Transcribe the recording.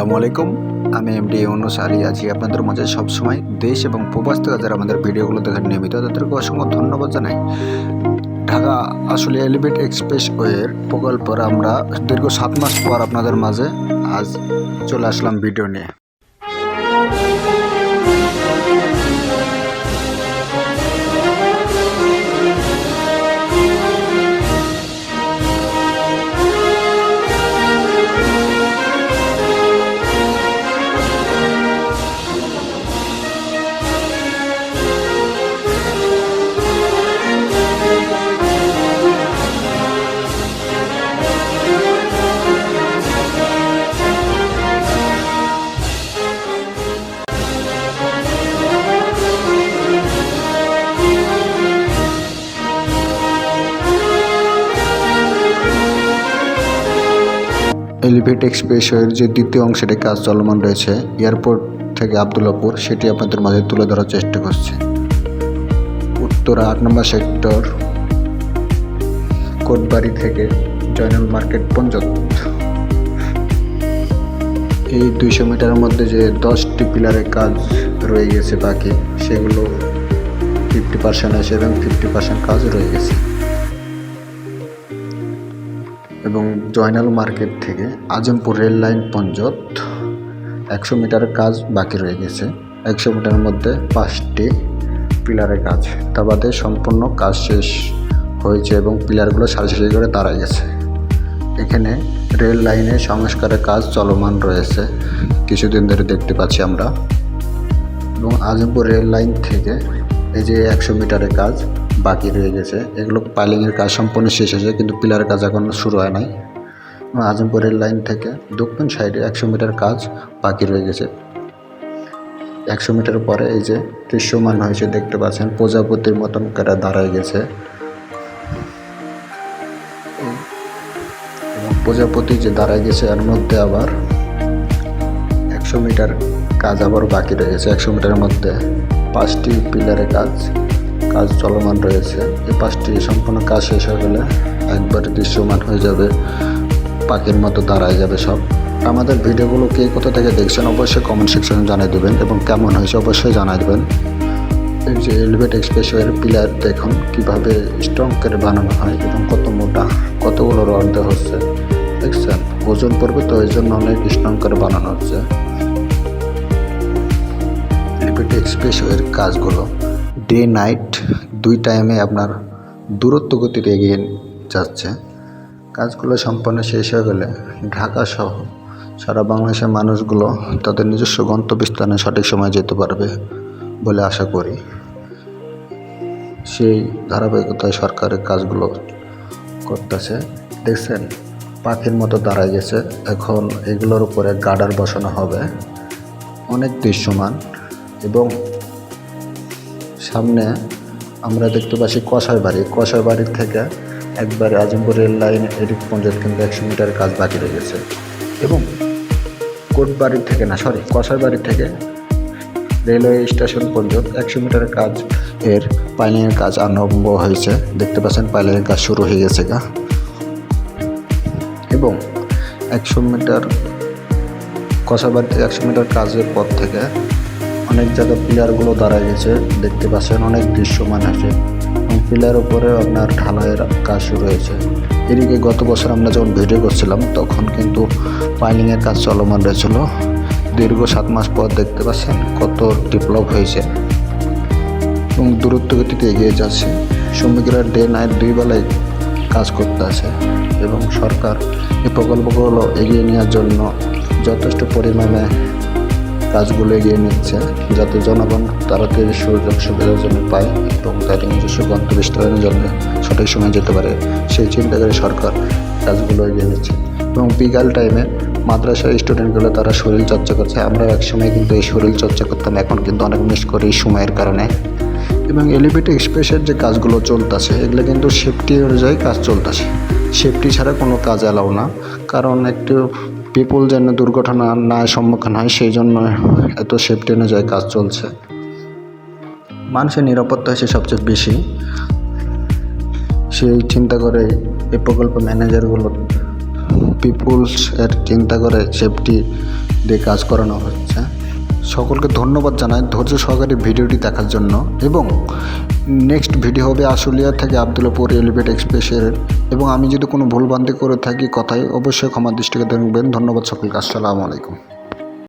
আসসালামু আলাইকুম। আমি এমডি অনুস আলী আছি আপনাদের মাঝে সবসময় দেশ এবং প্রবাস থেকে যারা আমাদের ভিডিওগুলো দেখেন নিয়মিত, তাদেরকে অসংখ্য ধন্যবাদ জানাই। ঢাকা আসলে এলিভেট এক্সপ্রেসওয়ের প্রকল্পের আমরা দীর্ঘ সাত মাস পর আপনাদের মাঝে আজ চলে আসলাম ভিডিও নিয়ে। এলিভেট এক্সপ্রেসওয়ের যে দ্বিতীয় অংশটি কাজ চলমান রয়েছে, এয়ারপোর্ট থেকে আবদুল্লাপুর, সেটি আপনাদের মাঝে তুলে ধরার চেষ্টা করছি। উত্তরা আট নম্বর সেক্টর, কোটবাড়ি থেকে জয়নাল মার্কেট পর্যন্ত। এই দুইশো মিটারের মধ্যে যে দশটি পিলারের কাজ রয়ে গেছে বাকি, সেগুলো ফিফটি পার্সেন্ট আছে এবং ফিফটি পার্সেন্ট কাজ রয়ে গেছে। এবং জয়নাল মার্কেট থেকে আজমপুর রেল লাইন পঞ্জত একশো মিটার কাজ বাকি রয়ে গেছে। একশো মিটারের মধ্যে পাঁচটি পিলারের কাজ। তা বাদে সম্পূর্ণ কাজ শেষ হয়েছে এবং পিলারগুলো সারি করে দাঁড়ায় গেছে। এখানে রেল লাইনে সংস্কারের কাজ চলমান রয়েছে। কিছুদিন ধরে দেখতে পাচ্ছি আমরা। এবং আজমপুর রেল লাইন থেকে এই যে একশো মিটারের কাজ বাকি রয়ে গেছে। এগুলো পাইলিংয়ের কাজ সম্পূর্ণ শেষ হয়েছে কিন্তু পিলারের কাজ এখনও শুরু হয় নাই। এবং আজমপুর লাইন থেকে দক্ষিণ সাইডে একশো মিটার কাজ বাকি রয়ে গেছে। একশো মিটার পরে এই যে দৃশ্যমান হয়েছে, দেখতে পাচ্ছেন, প্রজাপতির মতন করে দাঁড়ায় গেছে। এবং প্রজাপতি যে দাঁড়ায় গেছে, এর মধ্যে আবার একশো মিটার কাজ আবার বাকি রয়েছে একশো মিটারের মধ্যে পাঁচটি পিলারের কাজ কাজ চলমান রয়েছে। এই পাঁচটি সম্পূর্ণ কাজ শেষ হয়ে গেলে একবারে দৃশ্যমান হয়ে যাবে। পাখির মতো দাঁড়ায় যাবে সব। আমাদের ভিডিওগুলো কে কোথা থেকে দেখছেন অবশ্যই কমেন্ট সেকশনে জানিয়ে দেবেন এবং কেমন হয়েছে অবশ্যই জানাই দেবেন। এই যে এলিভেট এক্সপ্রেসওয়ের পিলার দেখুন, কীভাবে স্ট্রং করে বানানো হয় এবং কত মোটা, কতগুলো রড দেওয়া হচ্ছে। দেখছেন? ওজন পড়বে তো এই জন্য অনেক স্ট্রং করে বানানো হচ্ছে। এলিভেট এক্সপ্রেসওয়ের কাজগুলো। ডে নাইট দুই টাইমে আপনার দূরত্ব গতিতে এগিয়ে যাচ্ছে। কাজগুলো সম্পন্ন শেষ হয়ে গেলে ঢাকা সহ সারা বাংলাদেশের মানুষগুলো তাদের নিজস্ব গন্তব্যস্থানে সঠিক সময় যেতে পারবে বলে আশা করি। সেই ধারাবাহিকতায় সরকারের কাজগুলো করতেছে। দেখছেন, পাখির মতো দাঁড়ায় গেছে। এখন এগুলোর উপরে গার্ডার বসানো হবে। অনেক দৃশ্যমান এবং সামনে আমরা দেখতে পাচ্ছি কষাই বাড়ি। কষাই বাড়ির থেকে একবারে রেল লাইন এদিক পর্যন্ত কিন্তু একশো মিটার কাজ বাকি রয়ে গেছে। এবং কোটবাড়ির থেকে না সরি কষাই বাড়ি থেকে রেলওয়ে স্টেশন পর্যন্ত একশো মিটার কাজ এর পাইলিংয়ের কাজ আরম্ভ হয়েছে। দেখতে পাচ্ছেন পাইলিংয়ের কাজ শুরু হয়ে গেছে গা। এবং একশো মিটার কষাবাড়ি থেকে একশো মিটার কাজের পর থেকে অনেক জায়গায় পিলারগুলো দাঁড়ায় গেছে, দেখতে পাচ্ছেন অনেক দৃশ্যমান আছে। পিলার উপরে আপনার ঢালাইয়ের কাজ শুরু হয়েছে। এদিকে গত বছর আমরা যখন ভিডিও করছিলাম, তখন কিন্তু পাইলিংয়ের কাজ চলমান রয়েছিল। দীর্ঘ সাত মাস পর দেখতে পাচ্ছেন কত ডেভেলপ হয়েছে। এবং দূরত্ব গতিতে এগিয়ে যাচ্ছে। শ্রমিকরা ডে নাইট দুই বেলায় কাজ করতে আছে এবং সরকার এই প্রকল্পগুলো এগিয়ে নেওয়ার জন্য যথেষ্ট পরিমাণে কাজগুলো এগিয়ে নিচ্ছে, যাতে জনগণ তাড়াতাড়ি সুযোগ সুবিধার জন্য পায় এবং তাদের নিজস্ব গন্তব্যস্থলের জন্য সঠিক সময় যেতে পারে। সেই চিন্তা করে সরকার কাজগুলো এগিয়ে নিচ্ছে। এবং বিকাল টাইমে মাদ্রাসার স্টুডেন্টগুলো তারা শরীর চর্চা করছে। আমরা একসময় কিন্তু এই শরীর চর্চা করতাম, এখন কিন্তু অনেক মিস করি সময়ের কারণে। এবং এলিভেট এক্সপ্রেসের যে কাজগুলো চলতেছে, এগুলো কিন্তু সেফটি অনুযায়ী কাজ চলতেছে। সেফটি ছাড়া কোনো কাজ অ্যালাউ না। কারণ একটু পিপুল যেন দুর্ঘটনা না সম্মুখীন হয় সেই জন্য এত সেফটি অনুযায়ী কাজ চলছে। মানুষের নিরাপত্তা হচ্ছে সবচেয়ে বেশি। সেই চিন্তা করে এই প্রকল্প ম্যানেজারগুলো পিপুলস এর চিন্তা করে সেফটি দিয়ে কাজ করানো হচ্ছে। সকলকে ধন্যবাদ জানাই ধৈর্য সহকারে ভিডিওটি দেখার জন্য এবং নেক্সট ভিডিও হবে আশুলিয়া থেকে আবদুল্লাপুর এলিভেট এক্সপ্রেসের। এবং আমি যদি কোনো ভুলভ্রান্তি করে থাকি কথায়, অবশ্যই ক্ষমা দৃষ্টিকে দেখবেন। ধন্যবাদ সকলকে। আসসালামু আলাইকুম।